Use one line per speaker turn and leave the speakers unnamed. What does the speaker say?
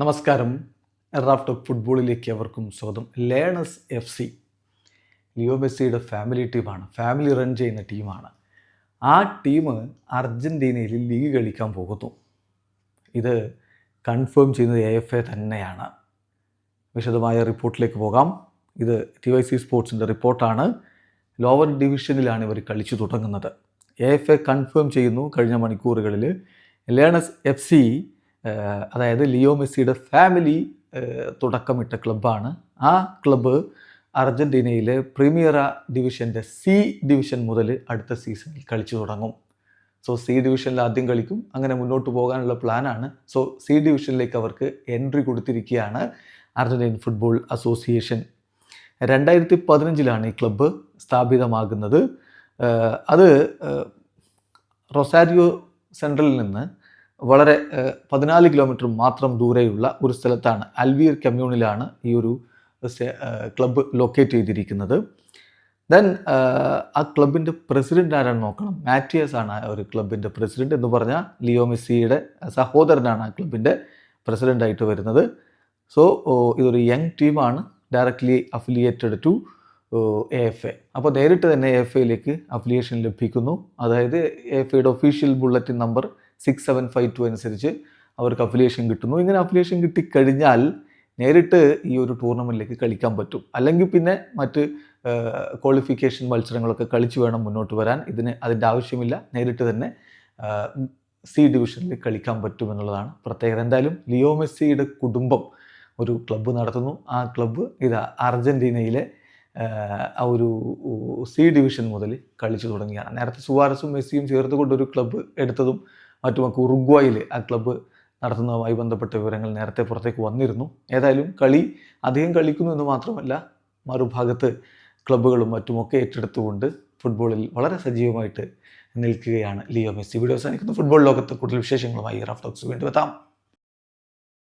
നമസ്കാരം. എറാഫ്റ്റ് ഫുട്ബോളിലേക്ക് അവർക്കും സ്വാഗതം. ലേണേഴ്സ് എഫ് സി ലിയോ മെസ്സിയുടെ ഫാമിലി ടീമാണ്. ഫാമിലി റൺ ചെയ്യുന്ന ടീമാണ്. ആ ടീം അർജന്റീനയിൽ ലീഗ് കളിക്കാൻ പോകുന്നു. ഇത് കൺഫേം ചെയ്യുന്നത് എ എഫ് എ തന്നെയാണ്. വിശദമായ റിപ്പോർട്ടിലേക്ക് പോകാം. ഇത് ടി വൈ സി സ്പോർട്സിന്റെ റിപ്പോർട്ടാണ്. ലോവർ ഡിവിഷനിലാണ് ഇവർ കളിച്ചു തുടങ്ങുന്നത്. എ എഫ് എ കൺഫേം ചെയ്യുന്നു കഴിഞ്ഞ മണിക്കൂറുകളിൽ. ലേണസ് എഫ് സി അതായത് ലിയോ മെസ്സിയുടെ ഫാമിലി തുടക്കമിട്ട ക്ലബ്ബാണ്. ആ ക്ലബ്ബ് അർജന്റീനയിലെ പ്രീമിയറ ഡിവിഷന്റെ സി ഡിവിഷൻ മുതൽ അടുത്ത സീസണിൽ കളിച്ചു തുടങ്ങും. സോ സി ഡിവിഷനിൽ ആദ്യം കളിക്കും. അങ്ങനെ മുന്നോട്ട് പോകാനുള്ള പ്ലാനാണ്. സോ സി ഡിവിഷനിലേക്ക് അവർക്ക് എൻട്രി കൊടുത്തിരിക്കുകയാണ് അർജന്റീൻ ഫുട്ബോൾ അസോസിയേഷൻ. രണ്ടായിരത്തി പതിനഞ്ചിലാണ് ഈ ക്ലബ്ബ് സ്ഥാപിതമാകുന്നത്. അത് റൊസാരിയോ സെൻട്രലിൽ നിന്ന് വളരെ പതിനാല് കിലോമീറ്റർ മാത്രം ദൂരെയുള്ള ഒരു സ്ഥലത്താണ് അൽവീർ കമ്മ്യൂണിലാണ് ഈ ഒരു ക്ലബ്ബ് ലൊക്കേറ്റ് ചെയ്തിരിക്കുന്നത്. ദെൻ ആ ക്ലബിന്റെ പ്രസിഡന്റ് ആരാണ് നോക്കണം. മാറ്റിയസ് ആണ് ആ ഒരു ക്ലബിന്റെ പ്രസിഡന്റ് എന്ന് പറഞ്ഞാൽ ലിയോ മെസ്സിയുടെ സഹോദരനാണ് ആ ക്ലബിന്റെ പ്രസിഡന്റായിട്ട് വരുന്നത്. സോ ഇതൊരു യങ് ടീമാണ് directly affiliated to A F A. അപ്പോൾ നേരിട്ട് തന്നെ എ എഫ് എയിലേക്ക് അഫിലിയേഷൻ ലഭിക്കുന്നു. അതായത് എ എഫ് എയുടെ official bulletin number six seven five two അനുസരിച്ച് അവർക്ക് അഫിലിയേഷൻ കിട്ടുന്നു. ഇങ്ങനെ അഫിലിയേഷൻ കിട്ടിക്കഴിഞ്ഞാൽ നേരിട്ട് ഈ ഒരു ടൂർണമെന്റിലേക്ക് കളിക്കാൻ പറ്റും. അല്ലെങ്കിൽ പിന്നെ മറ്റ് ക്വാളിഫിക്കേഷൻ മത്സരങ്ങളൊക്കെ കളിച്ച് വേണം മുന്നോട്ട് വരാൻ. ഇതിന് അതിന്റെ ആവശ്യമില്ല. നേരിട്ട് തന്നെ സി ഡിവിഷനിൽ കളിക്കാൻ പറ്റും എന്നുള്ളതാണ് പ്രത്യേകത. എന്തായാലും ലിയോ മെസ്സിയുടെ കുടുംബം ഒരു ക്ലബ്ബ് നടത്തുന്നു. ആ ക്ലബ്ബ് ഇതാ അർജന്റീനയിലെ ആ ഒരു സി ഡിവിഷൻ മുതൽ കളിച്ചു തുടങ്ങിയാണ്. നേരത്തെ സുവാരസും മെസ്സിയും ചേർത്ത് കൊണ്ടൊരു ക്ലബ്ബ് എടുത്തതും മറ്റുമൊക്കെ ഉറുഗ്വായിൽ ആ ക്ലബ്ബ് നടത്തുന്നതുമായി ബന്ധപ്പെട്ട വിവരങ്ങൾ നേരത്തെ പുറത്തേക്ക് വന്നിരുന്നു. ഏതായാലും കളി അധികം കളിക്കുന്നു എന്ന് മാത്രമല്ല മറുഭാഗത്ത് ക്ലബ്ബുകളും മറ്റുമൊക്കെ ഏറ്റെടുത്തുകൊണ്ട് ഫുട്ബോളിൽ വളരെ സജീവമായിട്ട് നിൽക്കുകയാണ് ലിയോ മെസ്സി. വീഡിയോ അവസാനിക്കുന്നു. ഫുട്ബോൾ ലോകത്ത് കൂടുതൽ വിശേഷങ്ങളുമായി റാഫ് ടോക്സ് വീണ്ടും എത്താം.